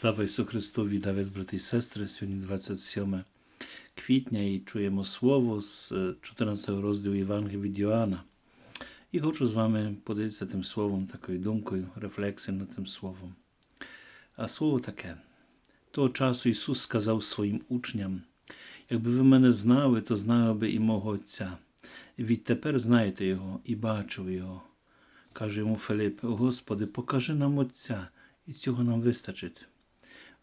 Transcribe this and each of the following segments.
Слава Ісусу Христу, вітаю брати і сестри. Сьогодні 27 квітня і чуємо слово з 14 розділу Євангелія від Йоанна. І хочу з вами поділитися тим словом, такою думкою, рефлексією над тим словом. А слово таке. Того часу Ісус сказав своїм учням: якби ви мене знали, то знали би і мого Отця. Відтепер знаєте Його і бачив Його. Каже йому Филип, Господи, покажи нам Отця, і цього нам вистачить.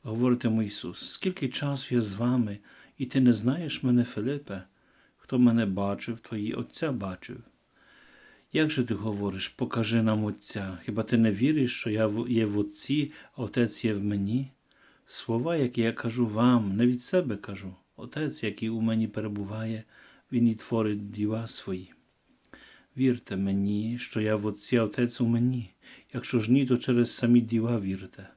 Говорить йому Ісус, скільки часу я з вами, і ти не знаєш мене, Филипе? Хто мене бачив, то і Отця бачив. Як же ти говориш, покажи нам Отця? Хіба ти не віриш, що я є в Отці, а Отець є в мені? Слова, які я кажу вам, не від себе кажу. Отець, який у мені перебуває, Він і творить діла свої. Вірте мені, що я в Отці, а Отець у мені. Якщо ж ні, то через самі діла вірте.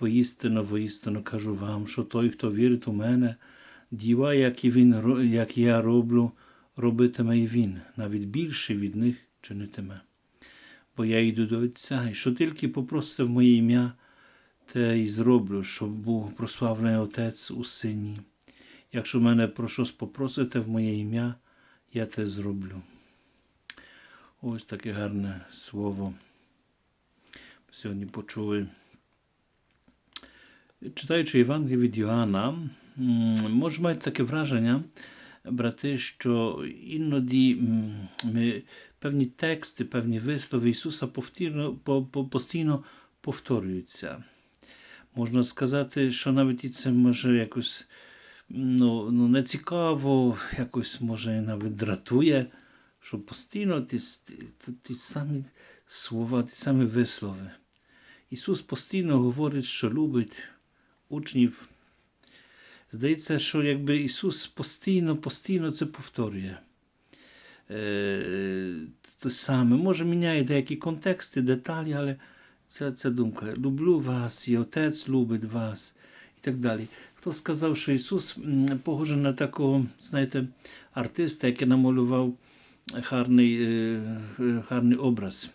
Воістину, воістину кажу вам, що той, хто вірить у мене, діла, які він, як я роблю, робитиме і він, навіть більше від них чинитиме. Бо я йду до Отця, і що тільки попросите в моє ім'я, те й зроблю, щоб був прославлений Отець у Сині. Якщо мене про щось попросите в моє ім'я, я те зроблю. Ось таке гарне слово. Сьогодні почули. Читаючи Євангеліє від Йоанна, може мати таке враження, брати, що іноді ми певні тексти, певні вислови Ісуса постійно повторюються. Можна сказати, що навіть і це може якось ну, ну, не цікаво, якось може навіть дратує, що постійно ті, ті, ті самі слова, ті самі вислови. Ісус постійно говорить, що любить учнів. Здається, що якби Ісус постійно, постійно це повторює. Е, те саме, може, міняє деякі контексти, деталі, але це, це думка. Люблю вас, і Отець любить вас, і так далі. Хто сказав, що Ісус м, похожий на такого, знаєте, артиста, який намалював гарний, е, е, гарний образ.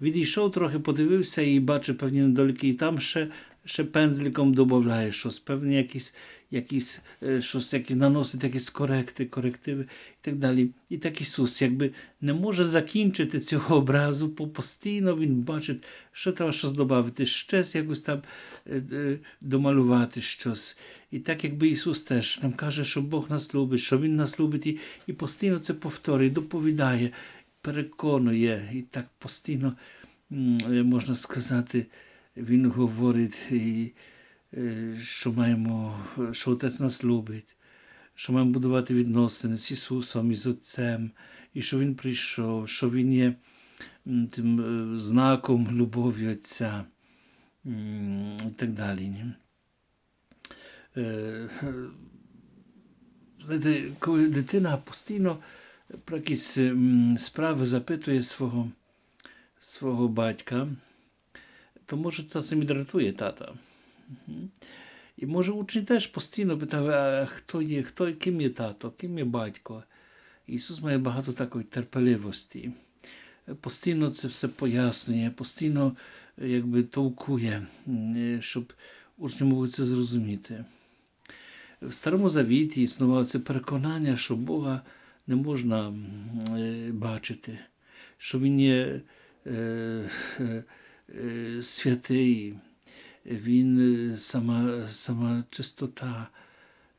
Відійшов трохи, подивився і бачив певні недоліки, і там ще, ще пензликом додає щось, певні якісь, якісь, е, щось, які наносить якісь коректи, корективи і так далі. І так Ісус якби не може закінчити цього образу, бо постійно Він бачить, що треба щось додати, щось якось там е, е, домалювати щось. І так якби Ісус теж нам каже, що Бог нас любить, що Він нас любить, і, і постійно це повторює, доповідає переконує і так постійно, можна сказати, він говорить, е, що маємо, що Отець нас любить, що маємо будувати відносини з Ісусом і з Отцем, і що Він прийшов, що Він є тим е, знаком любові Отця і так далі. е, Знаєте, коли дитина постійно про якісь справи запитує свого, свого батька, то може це самі дратує тата. І може учні теж постійно питав, а хто є, хто, ким є тато, ким є батько. Ісус має багато такої терпеливості. Постійно це все пояснює, постійно якби толкує, щоб учні могли це зрозуміти. В Старому Завіті існувало це переконання, що Бога не можна бачити, що Він є святий, Він е, сама, сама чистота,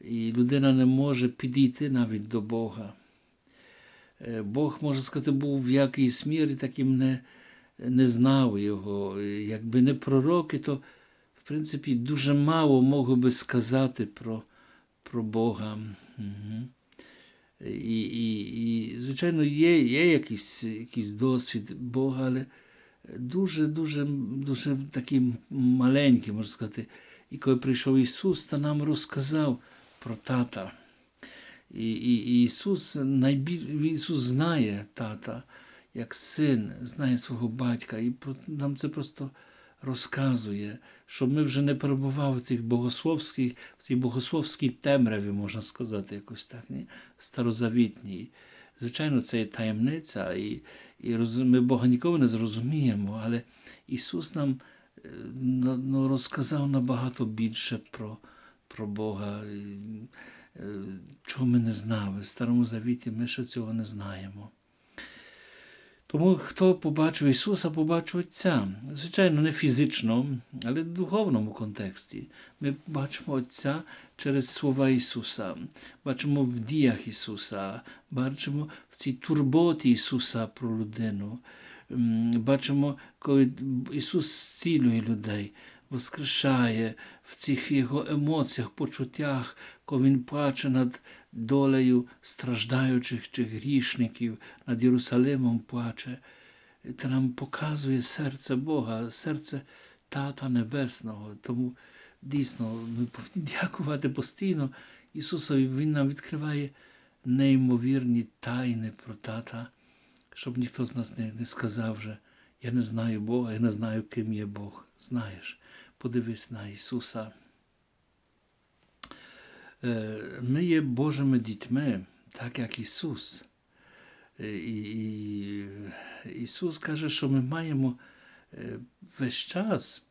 і людина не може підійти навіть до Бога. Е, Бог, можна сказати, був в якійсь мірі таким не, не знав його. Е, Якби не пророки, то в принципі дуже мало могло би сказати про, про Бога. Угу. І, і, і, звичайно, є, є якийсь, якийсь досвід Бога, але дуже, дуже, такий маленький, можна сказати. І коли прийшов Ісус, то нам розказав про тата. І, і, і Ісус, найбіль... Ісус знає тата, як син, знає свого батька, і нам це просто розказує, щоб ми вже не перебували в тих богословських, в цій богословській темряві, можна сказати, якось так, ні? старозавітній. Звичайно, це є таємниця, і, і ми Бога ніколи не зрозуміємо, але Ісус нам ну, ну, розказав набагато більше про, про Бога, е, чого ми не знали. В Старому Завіті ми ще цього не знаємо. Тому хто побачив Ісуса, побачив Отця. Звичайно, не фізично, але в духовному контексті. Ми бачимо Отця через слова Ісуса, бачимо в діях Ісуса, бачимо в цій турботі Ісуса про людину. Бачимо, коли Ісус зцілює людей, воскрешає в цих Його емоціях, почуттях, коли Він плаче над долею страждаючих чи грішників, над Єрусалимом плаче. Це нам показує серце Бога, серце Тата Небесного. Тому дійсно ми повинні дякувати постійно Ісусові. Він нам відкриває неймовірні тайни про тата, щоб ніхто з нас не, не сказав вже, я не знаю Бога, я не знаю, ким є Бог. Знаєш, подивись на Ісуса. Ми є Божими дітьми, так як Ісус. І, і Ісус каже, що ми маємо весь час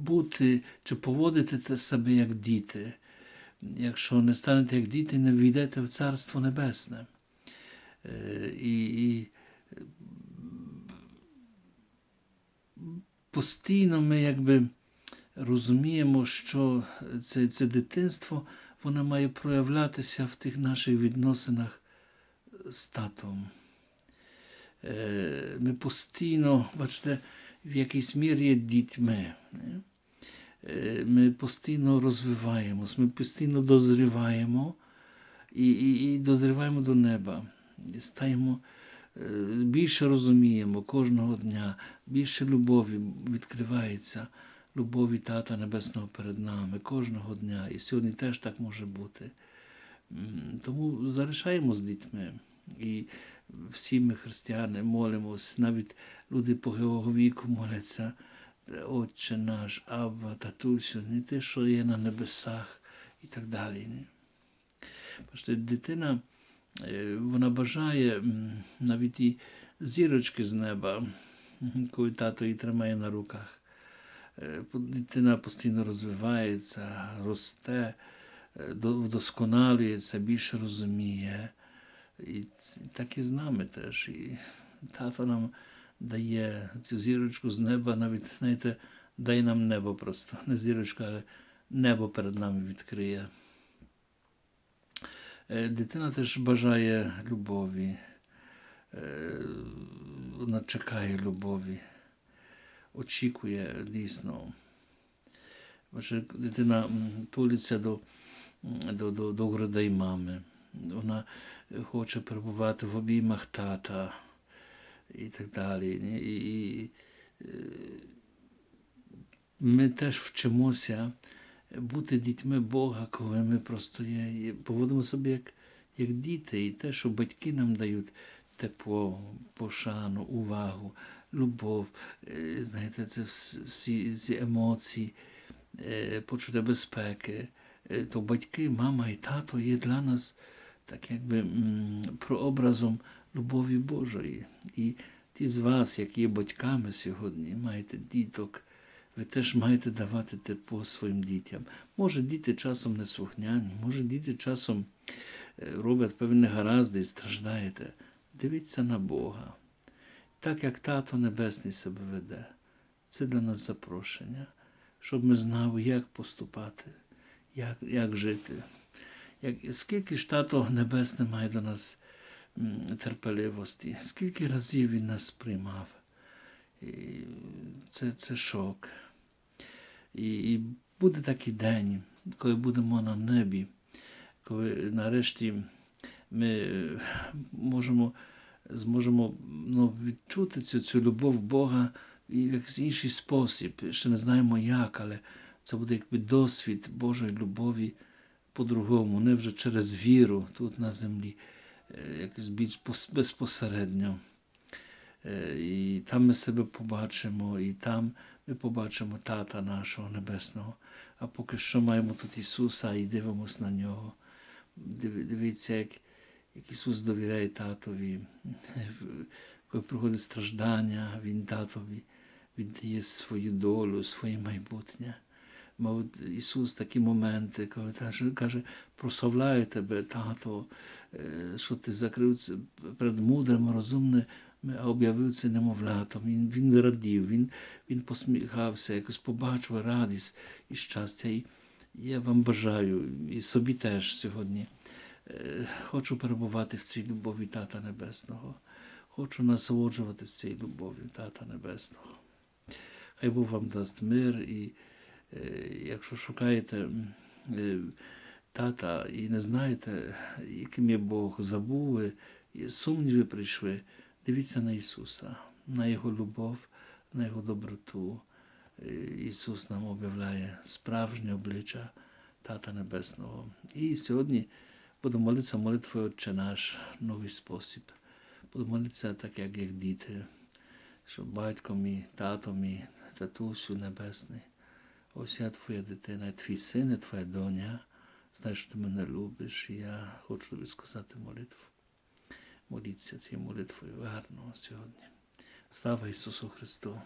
бути чи поводити себе як діти. Якщо не станете як діти, не війдете в Царство Небесне. І, і постійно ми якби розуміємо, що це, це дитинство воно має проявлятися в тих наших відносинах з татом. Е, Ми постійно, бачите, в якійсь мірі є дітьми. Е, Ми постійно розвиваємось, ми постійно дозріваємо і, і, і дозріваємо до неба. І стаємо е, більше розуміємо кожного дня, більше любові відкривається, любові Тата Небесного перед нами кожного дня. І сьогодні теж так може бути. Тому залишаємо з дітьми. І всі ми християни молимось, навіть люди похилого віку моляться. Отче наш, Абба, татусю, не те, що є на небесах і так далі. Бачите, дитина е, вона бажає навіть і зірочки з неба, коли тато її тримає на руках. Е, Дитина постійно розвивається, росте, е, вдосконалюється, більше розуміє. І так і з нами теж. І тато нам дає цю зірочку з неба, навіть, знаєте, дай нам небо просто. Не зірочка, але небо перед нами відкриє. Е, Дитина теж бажає любові. Вона чекає любові, очікує дійсно. Бачите, дитина тулиться до, до, до, до грудей мами. Вона хоче перебувати в обіймах тата і так далі. І, і, е, ми теж вчимося бути дітьми Бога, коли ми просто є, поводимо себе як, як діти, і те, що батьки нам дають тепло, пошану, увагу, любов, е, знаєте, це всі ці емоції, е, почуття безпеки. Е, То батьки, мама і тато є для нас так якби прообразом любові Божої. І ті з вас, які є батьками сьогодні, маєте діток, ви теж маєте давати тепло своїм дітям. Може, діти часом не слухняні, може, діти часом роблять певні негаразди і страждаєте. Дивіться на Бога. Так як Тато Небесний себе веде. Це для нас запрошення, щоб ми знали, як поступати, як, як жити. Як, скільки ж Тато Небесний має до нас терпеливості, скільки разів він нас приймав. І це, це шок. І, і буде такий день, коли будемо на небі, коли нарешті ми е, можемо, зможемо ну, відчути цю, цю любов Бога в якийсь інший спосіб. Ще не знаємо як, але це буде якби досвід Божої любові по-другому, не вже через віру тут на землі, е, якось більш безпосередньо. Е, І там ми себе побачимо, і там ми побачимо Тата нашого Небесного. А поки що маємо тут Ісуса і дивимося на нього. Дивіться, як, як Ісус довіряє татові. Коли приходить страждання, Він татові віддає свою долю, своє майбутнє. Мов Ісус такі моменти, коли каже, прославляю тебе, тато, е, що ти закрив перед мудрим, розумним, а об'явив це немовлятом. Він, він радів, він, він посміхався, якось побачив радість і щастя. І я вам бажаю, і собі теж сьогодні. Е, Хочу перебувати в цій любові Тата Небесного. Хочу насолоджуватися цією любов'ю Тата Небесного. Хай Бог вам дасть мир, і е, якщо шукаєте е, тата і не знаєте, яким є Бог, забули, і сумніви прийшли, дивіться на Ісуса, на Його любов, на Його доброту. Ісус нам об'являє справжнє обличчя Тата Небесного. І сьогодні будемо молитися молитвою Отче наш, новий спосіб. Будемо молитися так, як, як діти, що батько мій, тато мій, татусю небесний. Ось я твоя дитина, твій син, я твоя доня. Знаєш, що ти мене любиш, і я хочу тобі сказати молитву. Моліться цією молитвою гарно сьогодні. Слава Ісусу Христу!